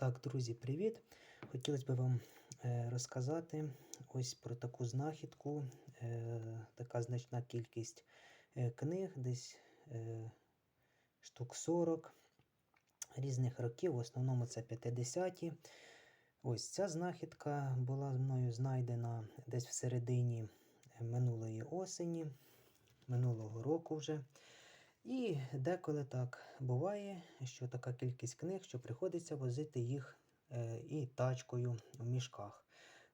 Так, друзі, привіт! Хотілося б вам е, розказати ось про таку знахідку. Е, така значна кількість е, книг, десь штук 40 різних років, в основному це 50-ті. Ось ця знахідка була мною знайдена десь в середині минулої осені, минулого року вже. І деколи так буває, що така кількість книг, що приходиться возити їх е, і тачкою в мішках.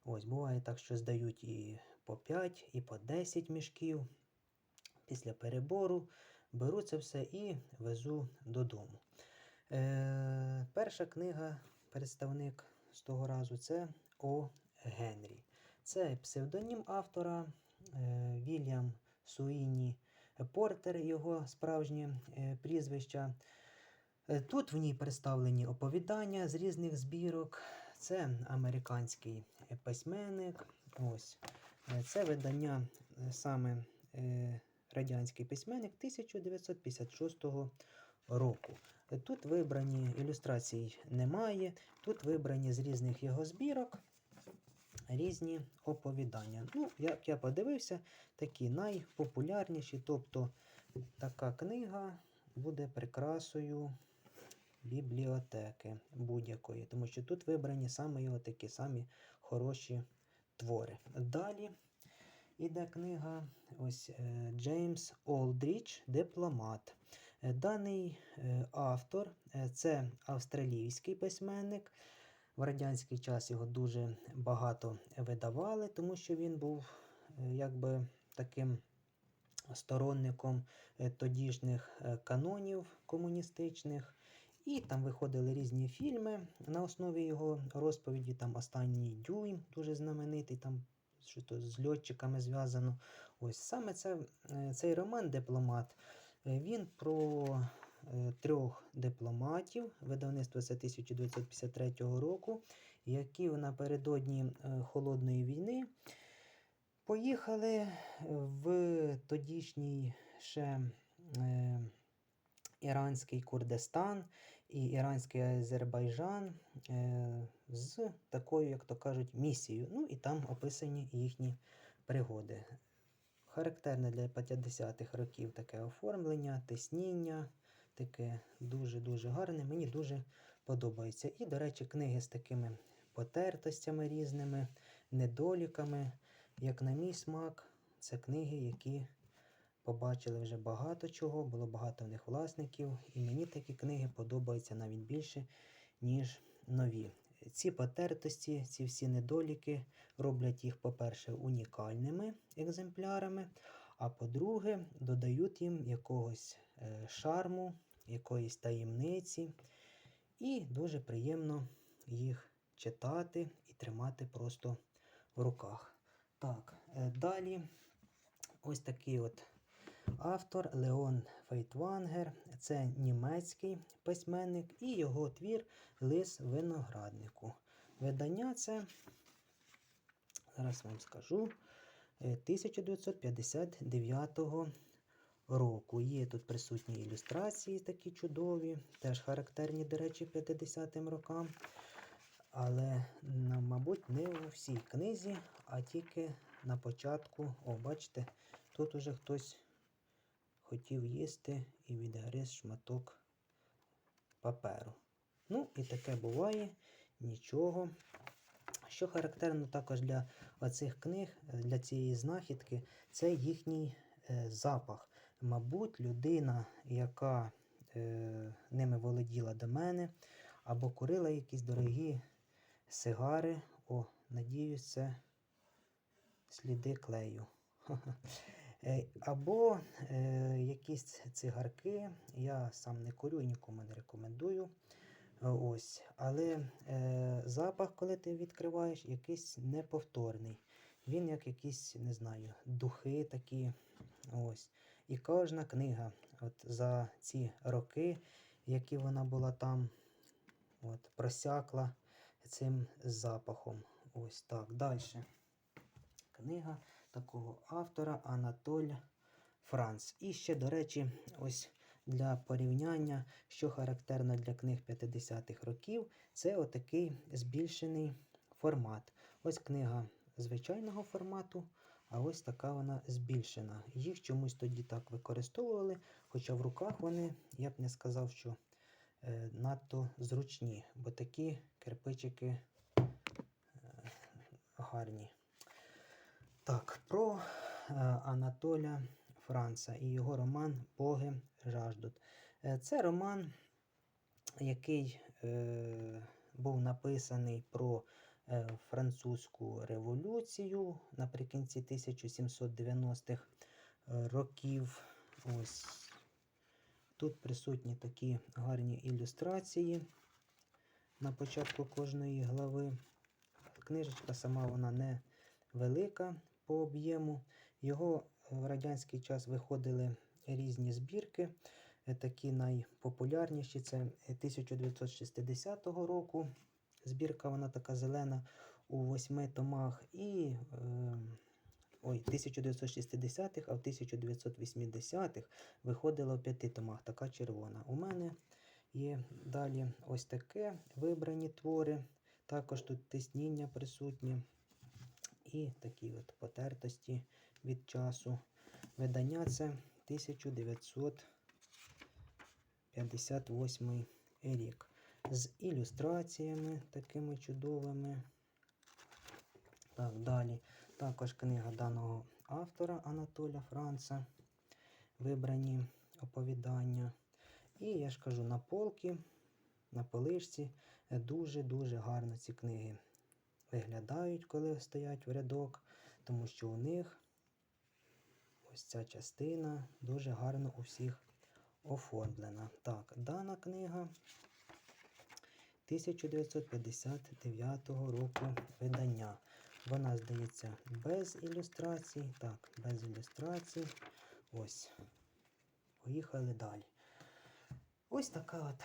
Ось буває так, що здають і по 5, і по 10 мішків. Після перебору беру це все і везу додому. Е, перша книга, представник з того разу, це О. Генрі. Це псевдонім автора е, Вільям Суїні Портер, його справжнє е, прізвище. Е, Тут в ній представлені оповідання з різних збірок. Це американський письменник. Ось. Е, Це видання саме радянський письменник 1956 року. Тут вибрані ілюстрацій немає. Тут вибрані з різних його збірок різні оповідання. Ну, як я подивився, такі найпопулярніші. Тобто така книга буде прикрасою бібліотеки будь-якої, тому що тут вибрані саме його такі самі хороші твори. Далі іде книга ось е, Джеймс Олдріч Дипломат. Е, Даний е, автор це австралійський письменник. В радянський час його дуже багато видавали, тому що він був е, якби таким сторонником е, тодішніх е, канонів комуністичних. І там виходили різні фільми на основі його розповіді. Там останній дюйм, дуже знаменитий, там що то з льотчиками зв'язано. Ось саме це, цей роман Дипломат. Він про трьох дипломатів, видавництво це 1953 року, які напередодні е, Холодної війни поїхали в тодішній ще е, іранський Курдистан і іранський Азербайджан е, з такою, як то кажуть, місією. Ну і там описані їхні пригоди. Характерне для 50-х років таке оформлення, тисніння, таке дуже-дуже гарне. Мені дуже подобається. І, до речі, книги з такими потертостями різними, недоліками. Як на мій смак, це книги, які побачили вже багато чого, було багато в них власників, і мені такі книги подобаються навіть більше, ніж нові. Ці потертості, ці всі недоліки роблять їх, по-перше, унікальними екземплярами, а по-друге, додають їм якогось е, шарму, якоїсь таємниці, і дуже приємно їх читати і тримати просто в руках. Так, е, далі ось такий от автор Леон Фейтвангер. Це німецький письменник і його твір Лис винограднику. Видання це, зараз вам скажу, е, 1959 року. Є тут присутні ілюстрації такі чудові, теж характерні, до речі, 50-м рокам. Але, мабуть, не у всій книзі, а тільки на початку. О, бачите, тут уже хтось хотів їсти і відгриз шматок паперу. Ну, і таке буває, нічого. Що характерно також для оцих книг, для цієї знахідки, це їхній е, запах. Мабуть, людина, яка е, ними володіла до мене, або курила якісь дорогі сигари. О, надіюсь, це сліди клею. Е, Або е, якісь цигарки. Я сам не курю і нікому не рекомендую. Е, Ось. Але е, запах, коли ти відкриваєш, якийсь неповторний. Він як якісь, не знаю, духи такі. Ось. І кожна книга от за ці роки, які вона була там, от, просякла цим запахом. Ось так. Далі. Книга такого автора Анатоль Франц. І ще, до речі, ось для порівняння, що характерно для книг 50-х років, це отакий збільшений формат. Ось книга звичайного формату, а ось така вона збільшена. Їх чомусь тоді так використовували, хоча в руках вони, я б не сказав, що е, надто зручні, бо такі кирпичики е, гарні. Так, про е, Анатоля Франца і його роман Боги жаждуть. Це роман, який був написаний про французьку революцію наприкінці 1790-х е, років. Ось тут присутні такі гарні ілюстрації на початку кожної глави. Книжечка сама вона не велика по об'єму. Його в радянський час виходили різні збірки. Е, Такі найпопулярніші це 1960 року. Збірка вона така зелена у восьми томах. І е, ой, 1960-х, а в 1980-х виходила в п'яти томах, така червона. У мене є далі ось таке вибрані твори. Також тут тисніння присутні. І такі от потертості від часу. Видання це 1958 рік. З ілюстраціями такими чудовими. Так, далі. Також книга даного автора Анатоля Франца. Вибрані оповідання. І я ж кажу, на полки, на полишці дуже-дуже гарно ці книги виглядають, коли стоять в рядок, тому що у них ось ця частина дуже гарно у всіх оформлена. Так, дана книга 1959 року видання. Вона, здається, без ілюстрацій. Так, без ілюстрацій. Ось. Поїхали далі. Ось така от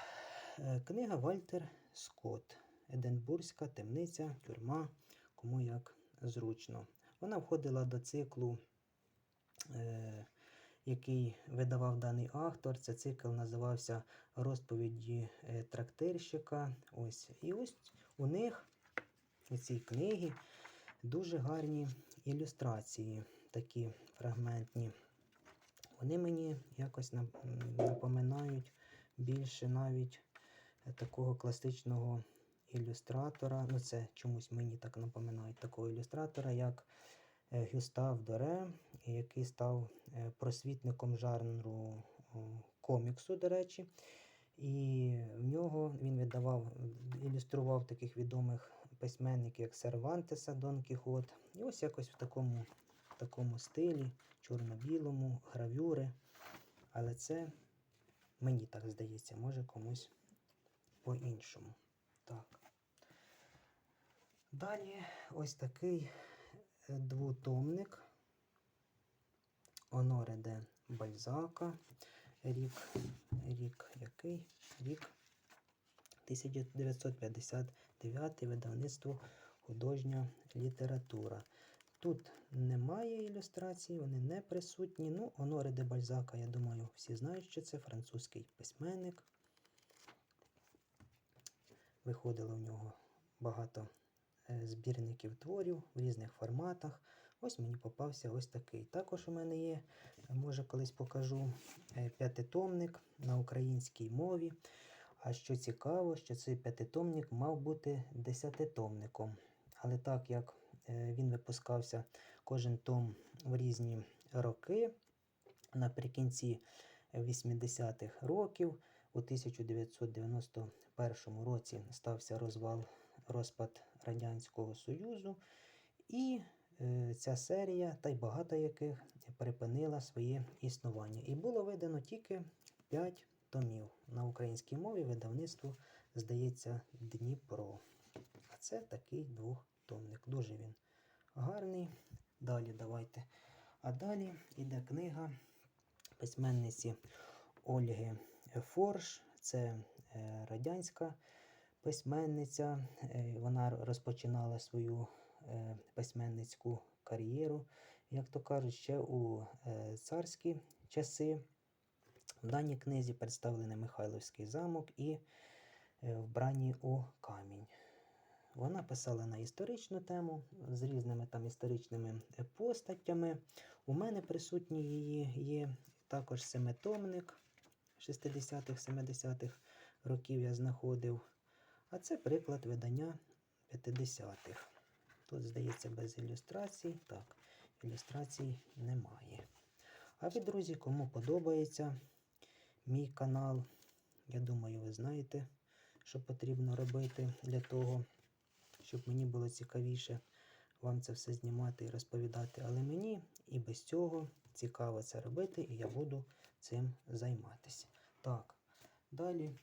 е, книга Вальтер Скотт. Единбурзька темниця, тюрма, кому як зручно. Вона входила до циклу, е, який видавав даний автор. Це цикл називався Розповіді е, трактирщика. Ось. І ось у них у цій книгі дуже гарні ілюстрації, такі фрагментні. Вони мені якось нап- напоминають більше навіть е, такого класичного ілюстратора. Ну, це чомусь мені так напоминають такого ілюстратора, як Гюстав Доре, який став е, просвітником жанру коміксу, до речі. І в нього він видавав, ілюстрував таких відомих письменників, як Сервантеса, Дон Кіхот. І ось якось в такому, в такому стилі, чорно-білому, гравюри. Але це мені так здається, може комусь по-іншому. Так. Далі ось такий е, двотомник Оноре де Бальзака. Рік, рік який? Рік 1959 видавництво художня література. Тут немає ілюстрацій, вони не присутні. Ну, Оноре де Бальзака, я думаю, всі знають, що це французький письменник. Виходило в нього багато збірників творів в різних форматах. Ось мені попався ось такий. Також у мене є, е, може колись покажу, е, п'ятитомник на українській мові. А що цікаво, що цей п'ятитомник мав бути десятитомником. Але так як е, він випускався кожен том в різні роки, наприкінці 80-х років, у 1991 році стався розвал розпад Радянського Союзу, і е, ця серія, та й багато яких припинила своє існування. І було видано тільки 5 томів на українській мові видавництво, здається, Дніпро. А це такий двохтомник. Дуже він гарний. Далі давайте. А далі йде книга письменниці Ольги Форш. Це е, радянська письменниця. Е, Вона розпочинала свою е, письменницьку кар'єру, як то кажуть, ще у е, царські часи. В даній книзі представлений Михайловський замок і вбрані у камінь. Вона писала на історичну тему з різними там історичними постатями. У мене присутній її є також семитомник 60-х, 70-х років я знаходив. А це приклад видання 50-х. Тут, здається, без ілюстрацій. Так, ілюстрацій немає. А ви, друзі, кому подобається мій канал, я думаю, ви знаєте, що потрібно робити для того, щоб мені було цікавіше вам це все знімати і розповідати. Але мені і без цього цікаво це робити, і я буду цим займатися. Так, далі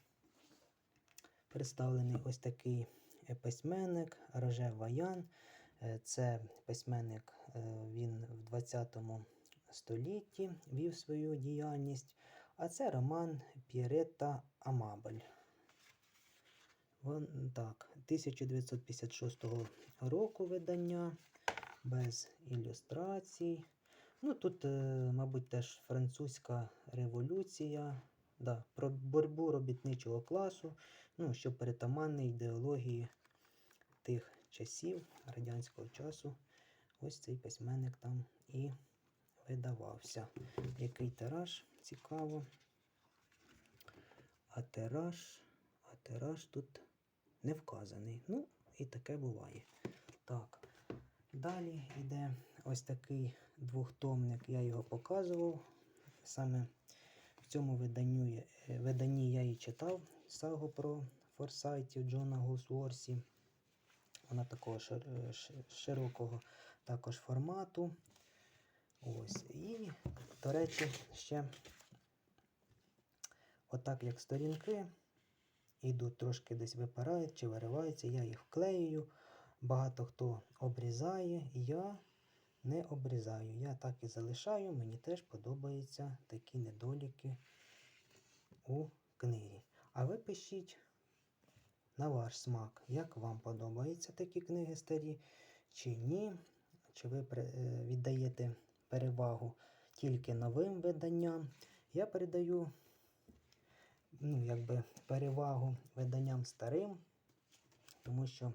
представлений ось такий е, письменник Роже Ваян. Е, Це письменник, е, він в 20 столітті вів свою діяльність, а це роман П'єретта Амабель. Вон, так, 1956 року видання, без ілюстрацій. Ну, тут, мабуть, теж французька революція, да, про боротьбу робітничого класу, ну, що перетаманний ідеології тих часів, радянського часу. Ось цей письменник там і видавався. Який тираж цікаво. А тираж, а тираж тут не вказаний. Ну, і таке буває. Так. Далі йде ось такий двохтомник, я його показував. Саме цьому виданню, е, виданні я і читав сагу про форсайтів Джона Голсворсі. Вона такого е, широкого також формату. Ось. І, до речі, ще отак як сторінки йдуть трошки десь випирають чи вириваються, я їх вклеюю. Багато хто обрізає, я не обрізаю. Я так і залишаю. Мені теж подобаються такі недоліки у книгі. А ви пишіть на ваш смак, як вам подобаються такі книги старі, чи ні. Чи ви е, віддаєте перевагу тільки новим виданням. Я передаю ну, якби, перевагу виданням старим, тому що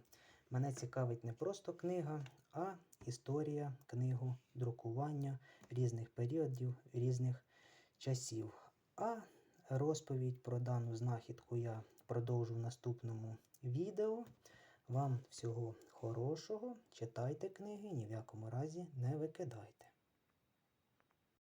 мене цікавить не просто книга, а історія книгу друкування різних періодів, різних часів. А розповідь про дану знахідку я продовжу в наступному відео. Вам всього хорошого, читайте книги, ні в якому разі не викидайте.